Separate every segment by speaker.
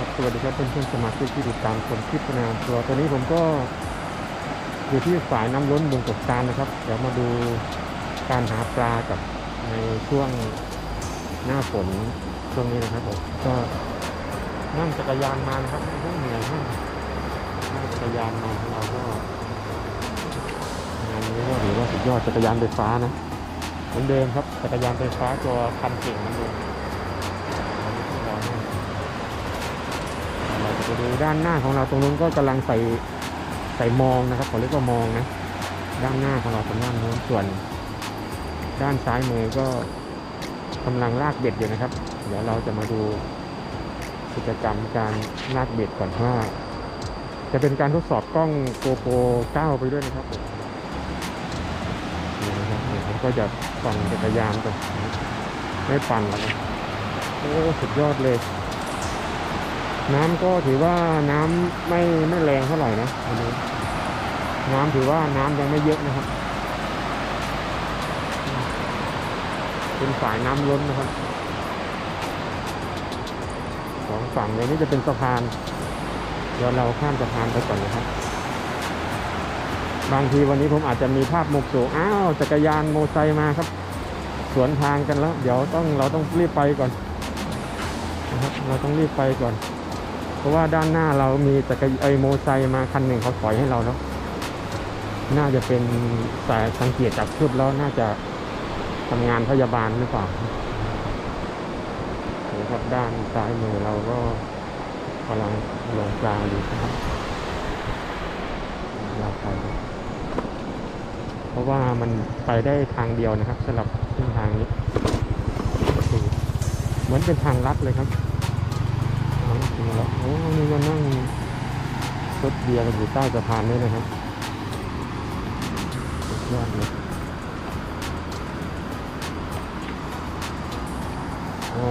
Speaker 1: ครับสวัสดีครับเพื่อนๆสมาชิกที่ติดตามชมคลิปนามตัวตอนนี้ผมก็อยู่ที่ฝายน้ำล้นบึงกบตาลนะครับ เดี๋ยวมาดูการหาปลากับในช่วงหน้าฝนช่วงนี้นะครับผมก็นั่งจักรยานมานะครับไม่ต้องเหนื่อยมากนั่งจักรยานมาเราก็งานนี้ก็ถือว่าสุดยอดจักรยานไฟฟ้านะเหมือนเดิมครับจักรยานไฟฟ้าตัวคันเก่งเหมือนเดิม จะดูด้านหน้าของเราตรงนู้นก็กำลังใส่ใส่มองนะครับขาเรียกว่ามองนะ ด้านหน้าของเราตรงด้านโน้นส่วน ด้านซ้ายมือก็กำลังลากเบ็ดอยู่นะครับ เดี๋ยวเราจะมาดูกิจกรรมการลากเบ็ดก่อนว่าจะเป็นการทดสอบกล้องโกโปร9ไปด้วยนะครับนี่นะครับเดี๋ยวผมก็จะปั่นจักรยานไปไม่ปั่นแล้วนะโอ้สุดยอดเลย น้ำก็ถือว่าน้ำไม่ไม่แรงเท่าไหร่นะอันนี้น้ำถือว่าน้ำยังไม่เยอะนะครับ เป็นฝายน้ำล้นนะครับสองฝั่งเลยนี่จะเป็นสะพาน เดี๋ยวเราข้ามสะพานไปก่อนนะครับ บางทีวันนี้ผมอาจจะมีภาพมุกสูงอ้าวจักรยานโมไซค์มาครับ สวนทางกันแล้ว เดี๋ยวต้องเราต้องรีบไปก่อนนะครับเราต้องรีบไปก่อน เพราะว่าด้านหน้าเรามีจักรยานไอโมไซค์มาคันหนึ่งเขาถอยให้เราแล้วน่าจะเป็นสายสังเกตจากชุดแล้วน่าจะทำงานพยาบาลหรือเปล่าโอ้ครับด้านซ้ายมือเราก็กำลังลงปลาอยู่นะครับเราไปเพราะว่ามันไปได้ทางเดียวนะครับสำหรับเส้นทางนี้ เหมือนเป็นทางลัดเลยครับ น้ำกินแล้วโอ้นี่ก็นั่งรถเบียร์กันอยู่ใต้สะพานด้วยนะครับสุดยอดเลยก็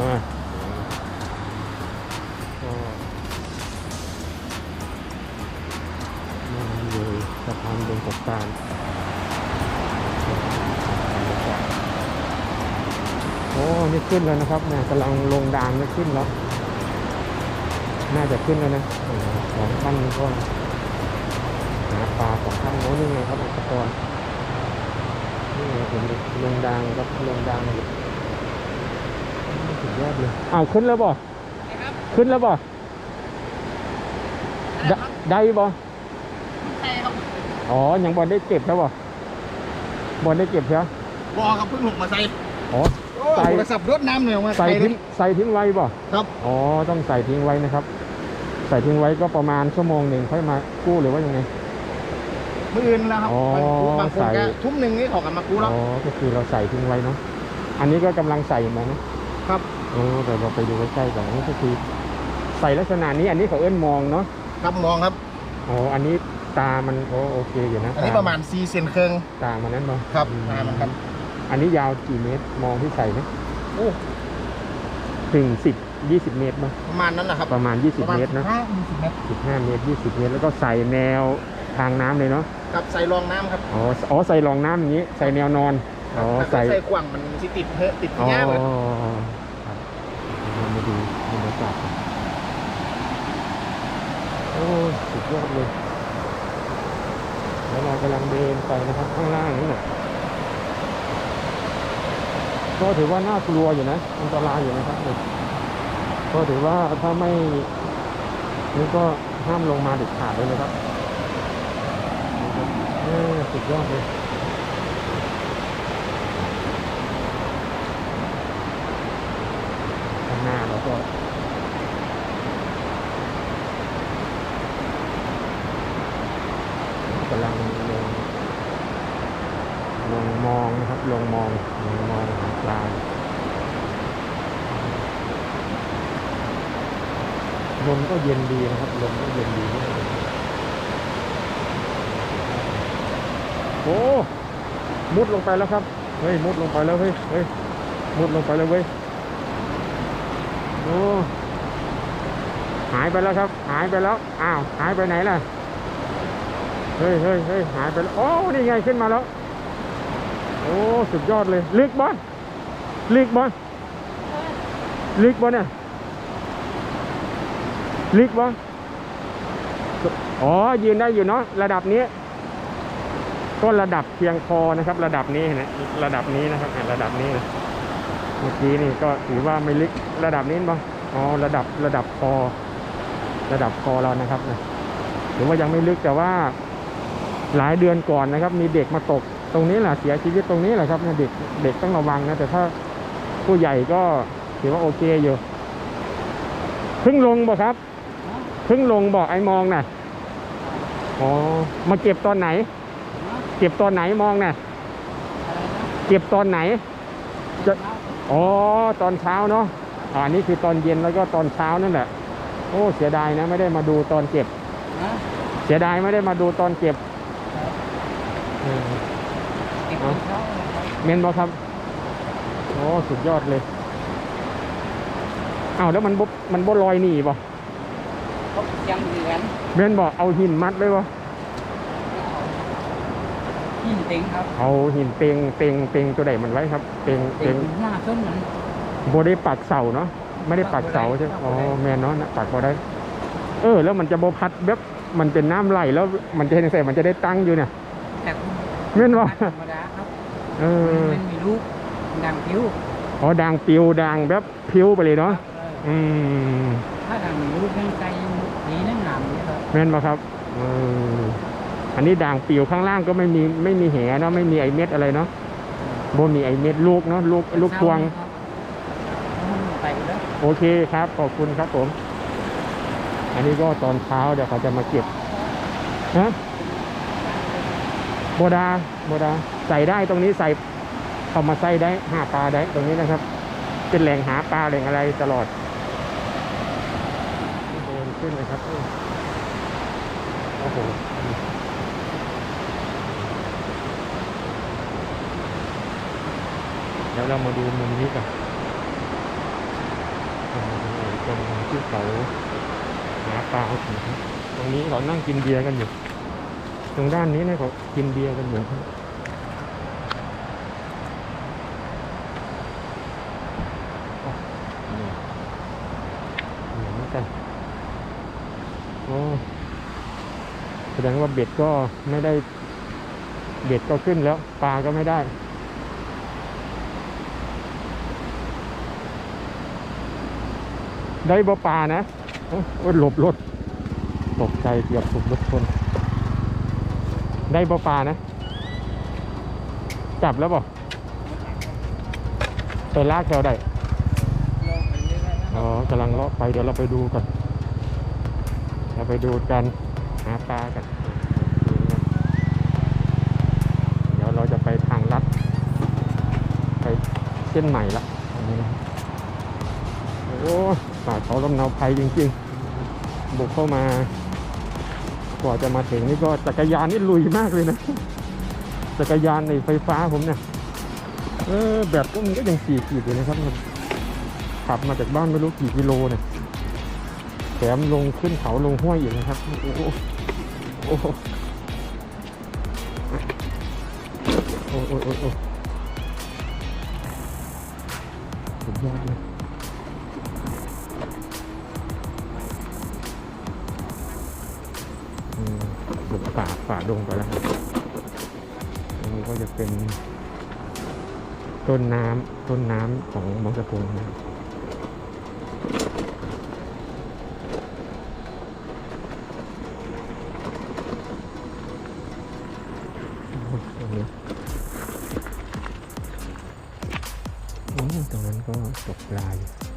Speaker 1: นั่งอยู่สะพานบนกบตาลโอ้ นี่ขึ้นแล้วนะครับเนี่ยกำลังลงดานไม่ขึ้นแล้ว น่าจะขึ้นแล้วนะอ่าของท่านก็หาปลาของท่านโน้นยังไงครับอุปกรณ์นี่ไงผมลงดางครับลงดางอยู่สุดยอดเลยอ้าวขึ้นแล้วบ่ขึ้นแล้วบ่ได้ได้บ่
Speaker 2: ใช่ครับ
Speaker 1: อ๋อ ยังบอลได้เก็บแล้วบ่บอลได้เก็บใช่ไหม
Speaker 2: บอครับเพิ่งลงมาใส่
Speaker 1: อ๋อ
Speaker 2: โอ้
Speaker 1: ใส่
Speaker 2: โทรศัพท์รถน้ำเลยออกมา
Speaker 1: ใส่
Speaker 2: เล
Speaker 1: ทิ้ง
Speaker 2: ย
Speaker 1: ใส่ทิ้งไว้บ่
Speaker 2: ครับ
Speaker 1: อ๋อ ต้องใส่ทิ้งไว้นะครับ ใส่ทิ้งไว้ก็ประมาณชั่วโมงหนึ่งค่อยมากู้หรือว่ายังไง
Speaker 2: มืออื่นแล้วครับ
Speaker 1: อ๋อบา
Speaker 2: งคน
Speaker 1: ใส่
Speaker 2: ก็ทุ่มหนึ่งนี่เขากันมากู้แล้ว
Speaker 1: อ๋อก็คือเราใส่ทิ้งไว้เนาะอันนี้ก็กำลังใส่มาเนาะ
Speaker 2: ครับ
Speaker 1: เออแต่เราไปดูใกล้ๆก่อนอันนี้ก็คือ ใส่ลักษณะนี้อันนี้เขาเอื้นมองเนาะ
Speaker 2: ครับมองครับ
Speaker 1: อ๋ออันนี้ตามันโอโอเคอยู่นะ
Speaker 2: อันนี้
Speaker 1: ต
Speaker 2: ประมาณ4เซนครึ่ง
Speaker 1: ตามันนั้นเนาะ
Speaker 2: ครับ
Speaker 1: อื
Speaker 2: ตามันครับ
Speaker 1: อันนี้ยาวกี่เมตรมองที่ใส่ไหม
Speaker 2: โอ้
Speaker 1: ถึงสิบ ยี่สิบเมตรมั้ย
Speaker 2: ประมาณนั้นแหละครับ
Speaker 1: ประมาณยี่สิ
Speaker 2: ป
Speaker 1: บ
Speaker 2: ระมาณ
Speaker 1: เมตรนะ
Speaker 2: ห้ายี่สิบเมตร
Speaker 1: สิบห้าเมตรยี่สิบเมตร แล้วก็ใส่แนวทางน้ำเลยเนาะ
Speaker 2: กับใส่รองน้ำครับ
Speaker 1: อ๋ออ๋อใส่รองน้ำอย่างนี้ ใส่แนวนอนอ๋อ
Speaker 2: ถ้า
Speaker 1: ใส่
Speaker 2: ใส่ขวางมันสิติดเพอะติด
Speaker 1: อ๋อ
Speaker 2: ง่ายเลย
Speaker 1: ครับเรามาดูบรรยากาศกันโอ้ยสุดยอดเลย แล้วเรากำลังเดินไปนะครับข้างล่างนี่นะก็ถือว่าน่ากลัวอยู่นะอันตรายอยู่นะครับเนี่ย ก็ถือว่าถ้าไม่นี่ก็ห้ามลงมาเด็ดขาดเลยนะครับสุดยอดเลยข้างหน้าเราก็กำลังลงลงมองนะครับ ลงมองลงมองหาปลา ลมก็เย็นดีนะครับลมก็เย็นดีโอ้มุดลงไปแล้วครับเฮ้ยมุดลงไปแล้วเฮ้ยเฮ้ยมุดลงไปแล้วเว้ยโอ้หายไปแล้วครับ หายไปแล้วอ้าวหายไปไหนล่ะเฮ้ยเฮ้ยเฮ้ยหายไปแล้วโอ้นี่ไงขึ้นมาแล้วโอ้สุดยอดเลยลึกบอลลึกบอลลึกบอลเนี่ย ลึกวะอ๋อ ยืนได้อยู่เนาะ ระดับนี้ ก็ระดับเพียงพอนะครับ ระดับนี้นะระดับนี้นะครับระดับนี้นะเมื่อกี้นี่ก็ถือว่าไม่ลึก ระดับนี้บ้างอ๋อ ระดับ ระดับคอ ระดับคอเรานะครับนะถือว่ายังไม่ลึกแต่ว่าหลายเดือนก่อนนะครับ มีเด็กมาตก ตรงนี้แหละเสียชีวิตตรงนี้แหละครับเด็กเด็กต้องระวังนะแต่ถ้าผู้ใหญ่ก็ถือว่าโอเคอยู่เพิ่งลงบ่ครับ พิ่งลงบอกไอ้มองน่ะ อ๋อ มาเก็บตอนไหน เก็บตอนไหนมองน่ะ เก็บตอนไหน จะ อ๋อ ตอนเช้าเนาะ อ่านี่คือตอนเย็นแล้วก็ตอนเช้านั่นแหละ โอ้ เสียดายนะ ไม่ได้มาดูตอนเก็บ เสียดายไม่ได้มาดูตอนเก็บเมนบอครับ โอ้ สุดยอดเลย เอ้าวแล้วมันบมันบ่ลอยหนีบ่
Speaker 3: ยังเหลือน
Speaker 1: เมนบอกเอาหินมัดไว้บ่
Speaker 3: หินเต็งครับ
Speaker 1: เอาหินเตงเตงเตงตัวใดมันไว้ครับเตงเต
Speaker 3: เต็
Speaker 1: ง
Speaker 3: งหน้าส้นมัน
Speaker 1: โบได้ปักเสาเนาะไม่ได้ปักเสาใช่ไหมอ๋อแมนเนาะนะปักพอได้ เออ แล้วมันจะโบพัดแบบมันเป็นน้ำไหลแล้วมันจะเห็นใส่มันจะได้ตั้งอยู่เนี่ย
Speaker 3: แต่
Speaker 1: แม่นบ่
Speaker 3: ธรรมดาครับ
Speaker 1: เออ
Speaker 3: มันมีลูกดังผิว
Speaker 1: อ๋อด่างปิวด่างแบบพิวไปเลยเนาะ
Speaker 3: ครับเออ
Speaker 1: อืม
Speaker 3: ถ้าดังมีลูกยังไก ลดีนั่นหนามนี่ครับ
Speaker 1: แม่นบ่ครับเอออันนี้ด่างปิวข้างล่างก็ไม่มีไม่มีแหเนาะไม่มีไอเม็ดอะไรเนาะโบมีไอเม็ดลูกเนาะลูกลูกพวง
Speaker 3: ครับมันไปแล้ว
Speaker 1: โอเคครับ ขอบคุณครับผม อันนี้ก็ตอนเช้าเดี๋ยวเขาจะมาเก็บฮะโบดาโบดา ใส่ได้ตรงนี้ใส่เข้ามาใส่ได้หาปลาได้ตรงนี้นะครับ เป็นแหล่งหาปลาแหล่งอะไรตลอดเดิน ขึ้นเลยครับโอ้โหเดี๋ยวเรามาดูมุมนี้กันตรงที่เขาหาปลาเอาถึงตรงนี้เขานั่งกินเบียร์กันอยู่ ตรงด้านนี้เนี่ยเขากินเบียร์กันอยู่ครับอ๋อนี่เหมือนกันโอ้แส ดงว่าเบ็ดก็ไม่ได้ เบ็ดก็ขึ้นแล้ว ปลาก็ไม่ได้ ได้บ่ปลานะโอ้ยหลบรถตกใจเกือบถูกรถชน ได้บ่ปลานะ จับแล้วบ่ไปลากแถวได้
Speaker 3: อ๋
Speaker 1: อกำลังเลาะไปเดี๋ยวเราไปดูกันเราไปดูกันาปลากันเดี๋ยวเราจะไปทางลัด ไปเส้นใหม่ละโอ้ป่าเขาลำเนาภัยจริงๆ บุกเข้ามากว่าจะมาถึงนี่ก็จักรยานนี่ลุยมากเลยนะ จักรยานในไฟฟ้าผมเนี่ยเออแบบก็มันก็ยังสี่ขีดอยู่นะครับมันขับมาจากบ้านไม่รู้กี่กิโลเนี่ยแถมลงขึ้นเขาลงห้วยอีกนะครับโอ้ โอ้โหโอ้โหโอ้โอ้สุดยอดเลยหลุดป่าฝ่าดงไปแล้วครับอันนี้ก็จะเป็นต้นน้ำต้นน้ำของบางสะพงนะครับโอ้ย ตรงนี้ตรงนั้นก็ตกปลาอยู่